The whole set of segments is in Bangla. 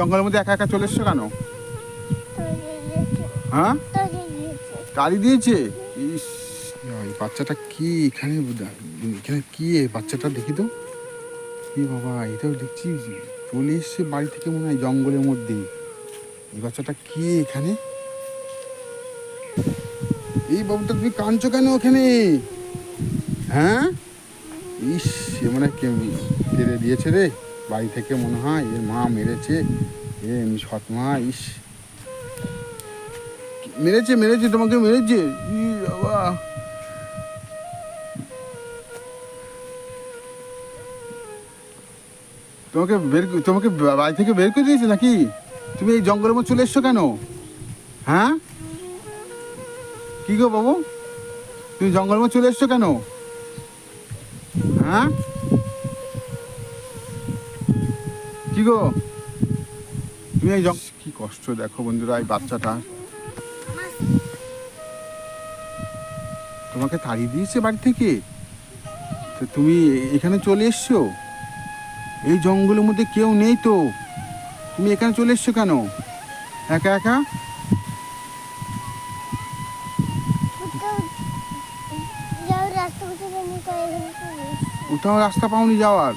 জঙ্গলের মধ্যে একা একা চলে এসছো কেন? হ্যাঁ? গাড়ি দিয়েছে? ইস, এই বাচ্চাটা কি এখানে এখানে কি বাচ্চাটা দেখি তো? কি বাবা, এটাও দেখছি। চলে এসছে বাড়ি থেকে মনে হয় জঙ্গলের মধ্যে। এই বাচ্চাটা কি এখানে? এই বাবুটা তুমি কাঁদছো কেন ওখানে? হ্যাঁ? ইস মনে হয় কে কেড়ে দিয়েছে রে। বাড়ি থেকে মনে হয় এর মা মেরেছে, এ সৎ মা ইস। মেরেছে মেরেছে, তোমাকে মেরেছে? তোমাকে বের তোমাকে বাড়ি থেকে বের করে দিয়েছে নাকি? তুমি এই জঙ্গলের মধ্যে চলে এসছো কেন? হ্যাঁ? কি গো বাবু? তুমি জঙ্গলের মধ্যে চলে এসছো কেন? হ্যাঁ? কি গো? তুমি এই কি কষ্ট দেখো বন্ধুরা এই বাচ্চাটা। তোমাকে তাড়িয়ে দিয়েছে বাড়ি থেকে? তো তুমি এখানে চলে এসছো? এই জঙ্গলের মধ্যে কেউ নেই তো? তুমি এখানে চলে এসছো কেন? একা একা? কোথাও রাস্তা পাওনি যাওয়ার।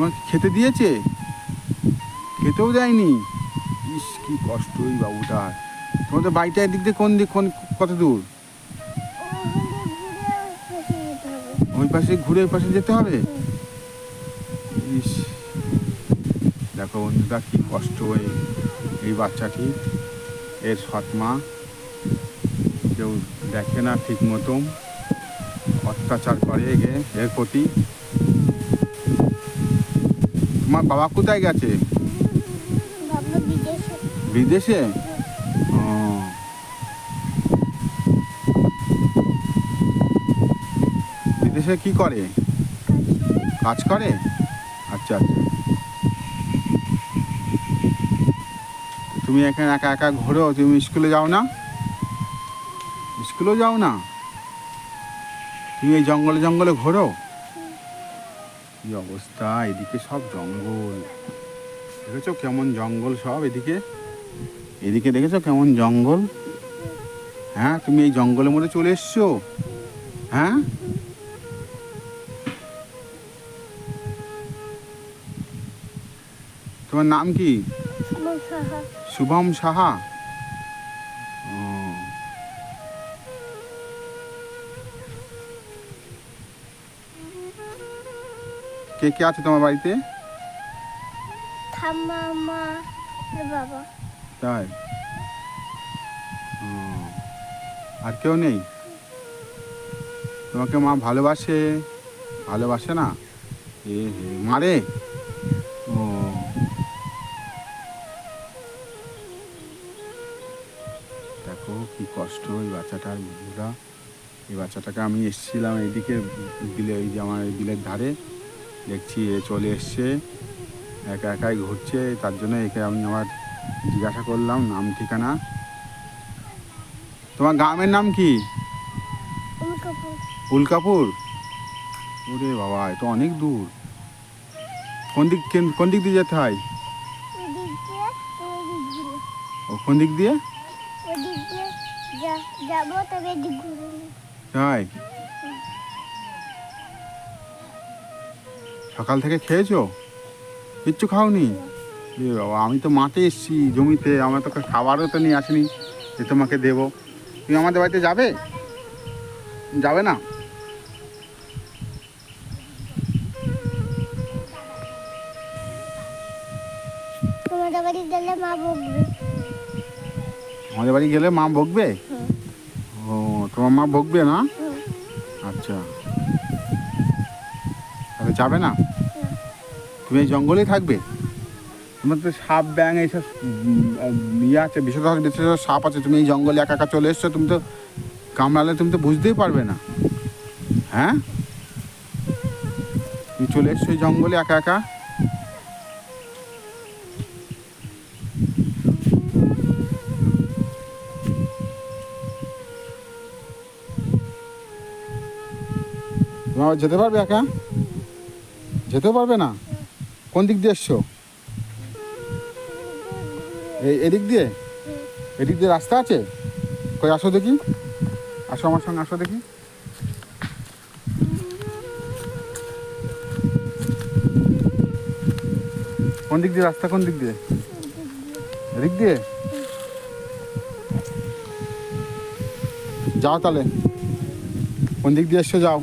তোমাকে খেতে দিয়েছে? খেতেও দেয়নি। ইস, কি কষ্ট ওই বাবুটার তোমাদের বাড়িটা এদিক দিয়ে কোন দিক, কোন কত দূর? ওই পাশে ঘুরে ওই পাশে যেতে হবে? ইস। দেখো বন্ধুরা, কি কষ্ট ওই, এই বাচ্চাটি, এর সৎ মা কেউ দেখে না ঠিক মতন। অত্যাচার করে এর প্রতি। তোমার বাবা কোথায় গেছে? বিদেশে? বিদেশে কি করে? কাজ করে? আচ্ছা আচ্ছা। তুমি এখানে একা একা ঘোরো, তুমি স্কুলে যাও না? স্কুলেও যাও না? তুমি এই জঙ্গলে জঙ্গলে ঘোরো? কি অবস্থা? এদিকে সব জঙ্গল। দেখেছ কেমন জঙ্গল সব এদিকে? এদিকে দেখেছ কেমন জঙ্গল? হ্যাঁ তুমি এই জঙ্গলের মধ্যে চলে এসছো? হ্যাঁ? তোমার নাম কি? শুভম সাহা। কে কে আছে তোমার বাড়িতে? ঠাম্মা মা আর বাবা। তাই? ও। আর কেউ নেই? তোমাকে মা ভালোবাসে? ভালোবাসে না? এ হে মারে? ও। দেখো কি কষ্ট এই বাচ্চাটার বন্ধুরা। এই বাচ্চাটাকে আমি এসেছিলাম এইদিকে বিলে ওই যে আমার এই বিলের ধারে। দেখছি এ চলে এসছে। একা একাই ঘুরছে তার জন্য একে আমি আমার জিজ্ঞাসা করলাম নাম ঠিকানা? তোমার গ্রামের নাম কি? উল্কাপুর ওরে বাবা এ তো অনেক দূর। কোন দিক কেন- দিক দিয়ে যেতে হয়? ও কোন দিক দিয়ে? তাই? সকাল থেকে খেয়েছো? কিচ্ছু খাওনি? আমি তো মাঠে এসেছি জমিতে আমার তো খাবারও তো নিয়ে আসিনি যে তোমাকে দেবো। তুমি আমাদের বাড়িতে যাবে? যাবে না? তোমাদের বাড়ি গেলে মা বকবে। আমাদের বাড়ি গেলে মা বকবে? ও তোমার মা বকবে না? আচ্ছা। যাবে না? তুমি এই জঙ্গলেই থাকবে? তোমার তো সাপ ব্যাং এইসব ইয়ে আছে বিশেষ বিশেষ সাপ আছে। তুমি এই জঙ্গলে একা একা চলে এসছো, তুমি তো কামড়ালে তুমি তো বুঝতেই পারবে না। হ্যাঁ? তুমি চলে এসছো এই জঙ্গলে একা একা? তোমার যেতে পারবে একা? যেতেও পারবে না? কোন দিক দিয়ে এসছো? এই এদিক দিয়ে? এদিক দিয়ে রাস্তা আছে? কই, আসো দেখি। আসো আমার সঙ্গে, আসো দেখি। কোন দিক দিয়ে রাস্তা, কোন দিক দিয়ে? এদিক দিয়ে? যাও তাহলে। কোন দিক দিয়ে এসছো, যাও।